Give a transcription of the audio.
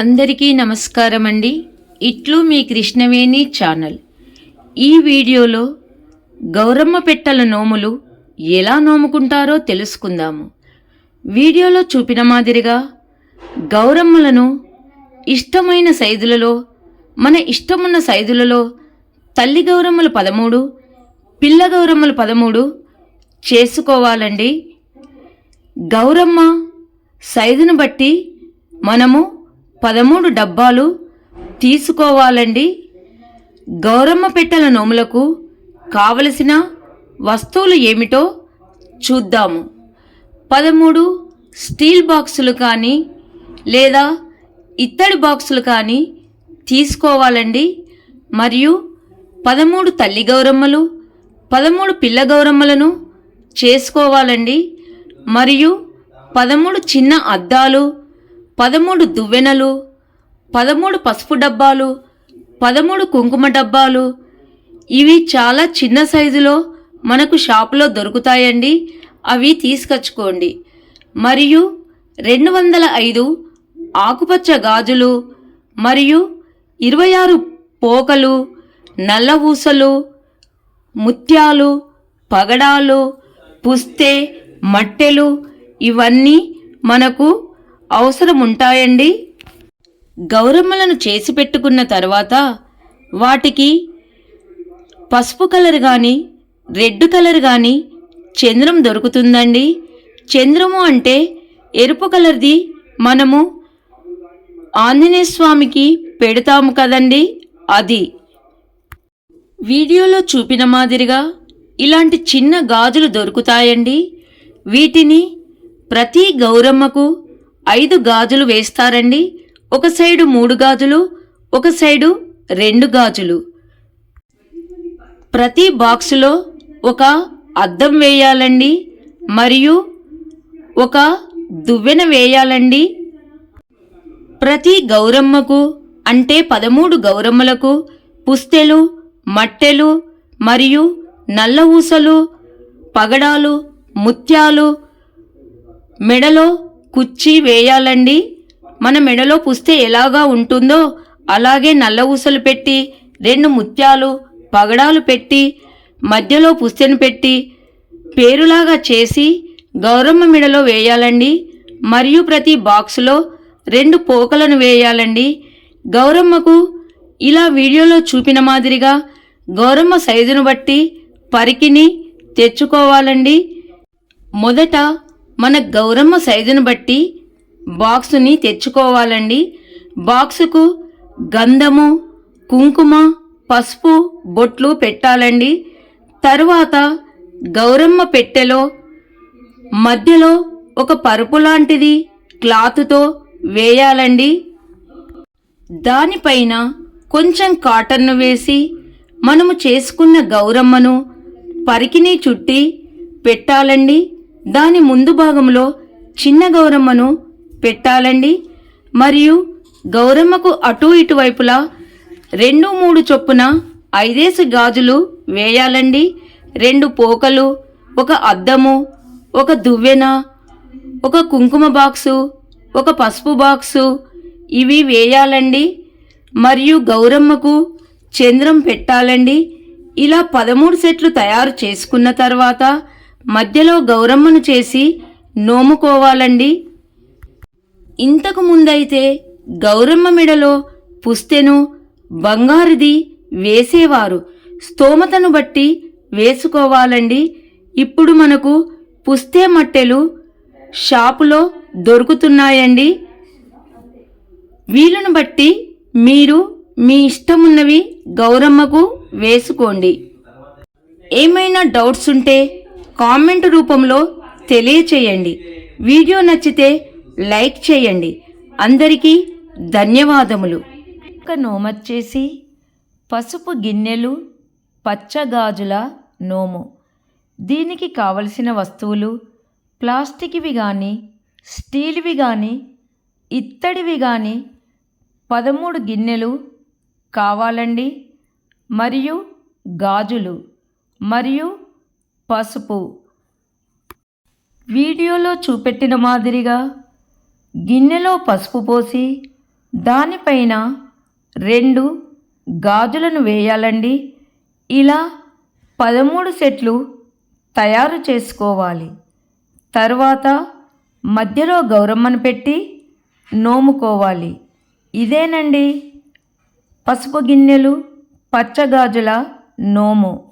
అందరికీ నమస్కారం అండి ఇట్లు మీ కృష్ణవేణి ఛానల్. ఈ వీడియోలో గౌరమ్మ పెట్టెల నోములు ఎలా నోముకుంటారో తెలుసుకుందాము. వీడియోలో చూపిన మాదిరిగా గౌరమ్మలను ఇష్టమైన సైజులలో మన ఇష్టమున్న సైజులలో తల్లి గౌరమ్మలు పదమూడు పిల్ల గౌరమ్మలు పదమూడు చేసుకోవాలండి. గౌరమ్మ సైజును బట్టి మనము పదమూడు డబ్బాలు తీసుకోవాలండి. గౌరమ్మ పెట్టెల నోములకు కావలసిన వస్తువులు ఏమిటో చూద్దాము. పదమూడు స్టీల్ బాక్సులు కానీ లేదా ఇత్తడి బాక్సులు కానీ తీసుకోవాలండి. మరియు పదమూడు తల్లి గౌరమ్మలు పదమూడు పిల్ల గౌరమ్మలను చేసుకోవాలండి. మరియు పదమూడు చిన్న అద్దాలు పదమూడు దువ్వెనలు పదమూడు పసుపు డబ్బాలు పదమూడు కుంకుమ డబ్బాలు. ఇవి చాలా చిన్న సైజులో మనకు షాపులో దొరుకుతాయండి. అవి తీసుకొచ్చుకోండి. మరియు రెండు వందల ఐదు ఆకుపచ్చ గాజులు మరియు ఇరవై ఆరు పోకలు నల్ల ఊసలు ముత్యాలు పగడాలు పుస్తే మట్టెలు ఇవన్నీ మనకు అవసరం ఉంటాయండి గౌరమ్మలను చేసి పెట్టుకున్న తర్వాత వాటికి పసుపు కలర్ కానీ రెడ్ కలర్ కానీ చంద్రం దొరుకుతుందండి. చంద్రము అంటే ఎరుపు కలర్ది మనము ఆంజనేయ స్వామికి పెడతాము కదండి అది. వీడియోలో చూపిన మాదిరిగా ఇలాంటి చిన్న గాజులు దొరుకుతాయండి. వీటిని ప్రతి గౌరమ్మకు ఐదు గాజులు వేస్తారండి. ఒక సైడు మూడు గాజులు ఒక సైడు రెండు గాజులు. ప్రతి బాక్సులో ఒక అద్దం వేయాలండి. మరియు ఒక దువ్వెన వేయాలండి. ప్రతి గౌరమ్మకు అంటే పదమూడు గౌరమ్మలకు పుస్తెలు మట్టెలు మరియు నల్ల ఊసలు పగడాలు ముత్యాలు మెడలో కుచ్చి వేయాలండి. మన మెడలో పుస్తే ఎలాగా ఉంటుందో అలాగే నల్ల ఊసలు పెట్టి రెండు ముత్యాలు పగడాలు పెట్టి మధ్యలో పుస్తెను పెట్టి పేరులాగా చేసి గౌరమ్మ మెడలో వేయాలండి. మరియు ప్రతి బాక్సులో రెండు పోకలను వేయాలండి. గౌరమ్మకు ఇలా వీడియోలో చూపిన మాదిరిగా గౌరమ్మ సైజును బట్టి పరికిని తెచ్చుకోవాలండి. మొదట మన గౌరమ్మ సైజును బట్టి బాక్సుని తెచ్చుకోవాలండి. బాక్సుకు గంధము కుంకుమ పసుపు బొట్లు పెట్టాలండి. తరువాత గౌరమ్మ పెట్టెలో మధ్యలో ఒక పరుపు లాంటిది క్లాత్తో వేయాలండి. దానిపైన కొంచెం కాటన్ను వేసి మనము చేసుకున్న గౌరమ్మను పరికిని చుట్టి పెట్టాలండి. దాని ముందు భాగంలో చిన్న గౌరమ్మను పెట్టాలండి. మరియు గౌరమ్మకు అటు ఇటు వైపులా రెండు మూడు చొప్పున ఐదేసి గాజులు వేయాలండి. రెండు పోకలు ఒక అద్దము ఒక దువ్వెన ఒక కుంకుమ బాక్సు ఒక పసుపు బాక్సు ఇవి వేయాలండి. మరియు గౌరమ్మకు చంద్రం పెట్టాలండి. ఇలా పదమూడు సెట్లు తయారు చేసుకున్న తర్వాత మధ్యలో గౌరమ్మను చేసి నోముకోవాలండి. ఇంతకు ముందైతే గౌరమ్మ మెడలో పుస్తెను బంగారుది వేసేవారు. స్తోమతను బట్టి వేసుకోవాలండి. ఇప్పుడు మనకు పుస్తే మట్టెలు షాపులో దొరుకుతున్నాయండి. వీలును బట్టి మీరు మీ ఇష్టమున్నవి గౌరమ్మకు వేసుకోండి. ఏమైనా డౌట్స్ ఉంటే కామెంట్ రూపంలో తెలియచేయండి. వీడియో నచ్చితే లైక్ చేయండి. అందరికీ ధన్యవాదములు. ఒక నోమచ్చేసి పసుపు గిన్నెలు పచ్చగాజుల నోము. దీనికి కావలసిన వస్తువులు ప్లాస్టిక్వి కానీ స్టీల్వి కానీ ఇత్తడివి కానీ పదమూడు గిన్నెలు కావాలండి. మరియు గాజులు. మరియు పసుపు. వీడియోలో చూపెట్టిన మాదిరిగా గిన్నెలో పసుపు పోసి దానిపైన రెండు గాజులను వేయాలండి. ఇలా పదమూడు సెట్లు తయారు చేసుకోవాలి. తర్వాత మధ్యలో గౌరమ్మను పెట్టి నోముకోవాలి. ఇదేనండి పసుపు గిన్నెలు పచ్చగాజుల నోము.